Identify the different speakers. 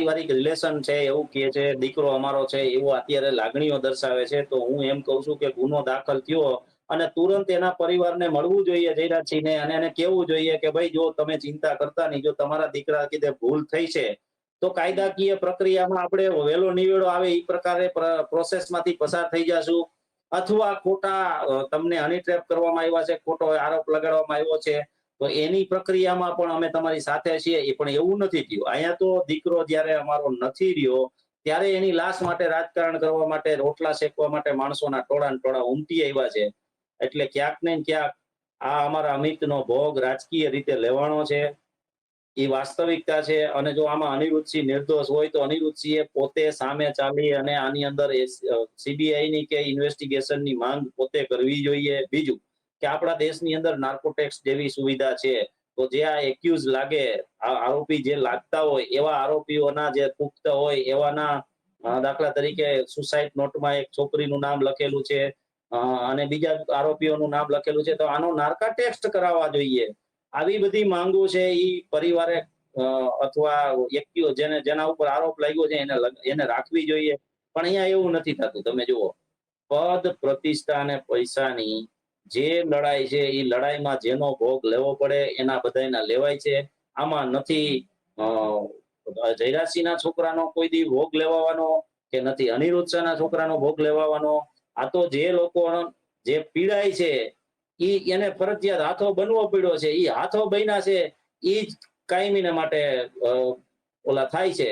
Speaker 1: પારિવારિક રિલેશન છે, એવું કહે છે, દીકરો અમારો છે એવું અત્યારે લાગણીઓ દર્શાવે છે. તો હું એમ કહું છું કે ગુનો દાખલ થયો અને તુરંત એના પરિવારને મળવું જોઈએ જયરાજસિંહને અને એને કેવું જોઈએ કે, ભાઈ, જો તમે ચિંતા કરતા નહીં, જો તમારા દીકરા કીધે ભૂલ થઈ છે, તો કાયદાકીય પ્રક્રિયામાં આપણે વહેલો નિવેડો આવે એ પ્રકારે પ્રોસેસમાંથી પસાર થઈ જશું. અથવા ખોટા તમને હની ટ્રેપ કરવામાં આવ્યા છે, ખોટો આરોપ લગાડવામાં આવ્યો છે તો એની પ્રક્રિયામાં પણ અમે તમારી સાથે છીએ, એ પણ એવું નથી થયું. અહીંયા તો દીકરો જ્યારે અમારો નથી રહ્યો, ત્યારે એની લાશ માટે રાજકારણ કરવા માટે, રોટલા શેકવા માટે માણસોના ટોળા ટોળા ઉમટી આવ્યા છે. એટલે ક્યાંક ને ક્યાંક આ અમારા અમિતનો ભોગ રાજકીય રીતે લેવાનો છે. એ વાસ્તવિકતા છે અને જો આમાં અનિરુદ્ધસિંહ નિર્દોષ હોય તો અનિરુદ્ધસિંહે પોતે સામે ચાલી અને આની અંદર સીબીઆઈ ની કે ઇન્વેસ્ટિગેશનની માંગ પોતે કરવી જોઈએ. બીજું કે આપણા દેશની અંદર નાર્કોટેક્સ જેવી સુવિધા છે, તો જે આ એક્યુઝ લાગે આરોપી જે લાગતા હોય, એવા આરોપીઓના જે પુખ્ત હોય, એવાના દાખલા તરીકે સુસાઇડ નોટમાં એક છોકરીનું નામ લખેલું છે અને બીજા આરોપીઓનું નામ લખેલું છે, તો આનો નાર્કા ટેસ્ટ કરાવવા જોઈએ. આવી બધી માંગો છે એ પરિવારે અથવા વ્યક્તિઓ જેને, જેના ઉપર આરોપ લાગ્યો છે એને એને રાખવી જોઈએ. પણ અહીંયા એવું નથી થતું. તમે જુઓ, પદ, પ્રતિષ્ઠા અને પૈસાની જે લડાઈ છે એ લડાઈમાં જેનો ભોગ લેવો પડે, એના બધાના લેવાય છે. આમાં નથી જયરાજસિંહના છોકરાનો કોઈ દી ભોગ લેવાનો કે નથી, અનિરુદ્ધ શાહના છોકરાનો ભોગ લેવાનો આ તો જે લોકો જે પીડાય છે, ઈ એને ફરજિયાત હાથો બનવો પડ્યો છે, ઈ હાથો બન્યા છે, ઈ જ કાયમીને માટે ઓલા થાય છે.